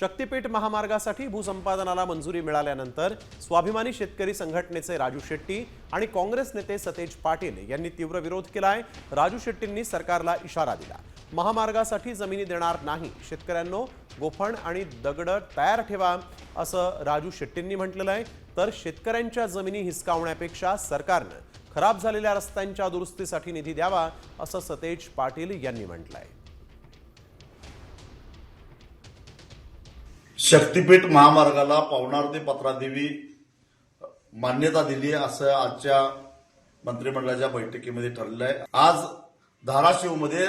शक्तीपीठ महामार्गासाठी भूसंपादनाला मंजुरी मिळाल्यानंतर स्वाभिमानी शेतकरी संघटनेचे राजू शेट्टी आणि काँग्रेस नेते सतेज पाटील यांनी तीव्र विरोध केला आहे राजू शेट्टींनी सरकारला इशारा दिला. महामार्गासाठी जमिनी देणार नाही. शेतकऱ्यांनो गोफण आणि दगड तयार ठेवा असं राजू शेट्टींनी म्हटलेलं आहे. तर शेतकऱ्यांच्या जमिनी हिसकावण्यापेक्षा सरकारनं खराब झालेल्या रस्त्यांच्या दुरुस्तीसाठी निधी द्यावा असं सतेज पाटील यांनी म्हटलं आहे शक्तीपीठ महामार्गाला पावणार पत्रादेवी मान्यता दिली असं आजच्या मंत्रिमंडळाच्या बैठकीमध्ये ठरलं आहे आज धाराशिवमध्ये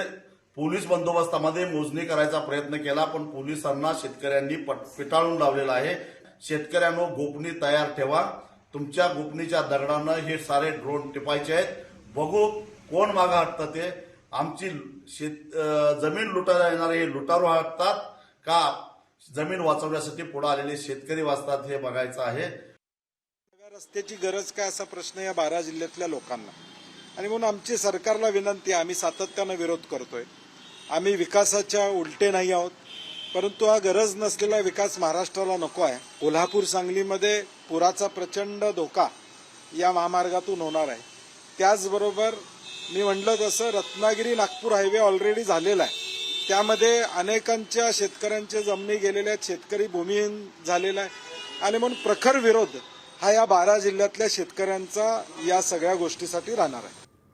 पोलीस बंदोबस्तामध्ये मोजणी करायचा प्रयत्न केला पण पोलिसांना शेतकऱ्यांनी पट- पिटाळून लावलेला आहे. शेतकऱ्यांनो गोपनी तयार ठेवा. तुमच्या गोपनीच्या दगडानं हे सारे ड्रोन टिपायचे आहेत. बघू कोण मागं हटतं ते. आमची शेत जमीन लुटायला येणारे हे लुटारू हटतात का जमीन वाचवण्यासाठी पुढे आलेले शेतकरी वाचतात हे बघायचं आहे. रस्त्याची गरज काय असा प्रश्न या बारा जिल्ह्यातल्या लोकांना? आणि म्हणून आमची सरकारला विनंती आहे आम्ही सातत्यानं विरोध करतोय. आम्ही विकासाच्या उलटे नाही आहोत परंतु हा गरज नसलेला विकास महाराष्ट्राला नको आहे. कोल्हापूर सांगलीमध्ये पुराचा प्रचंड धोका या महामार्गातून होणार आहे. त्याचबरोबर मी म्हटलं तसं रत्नागिरी नागपूर हायवे ऑलरेडी झालेला आहे. त्यामध्ये अनेकांच्या शेतकऱ्यांच्या जमिनी गेलेल्या आहेत. शेतकरी भूमिहीन झालेला आहे. आणि म्हणून प्रखर विरोध हा या बारा जिल्ह्यातल्या शेतकऱ्यांचा या सगळ्या गोष्टीसाठी राहणार आहे.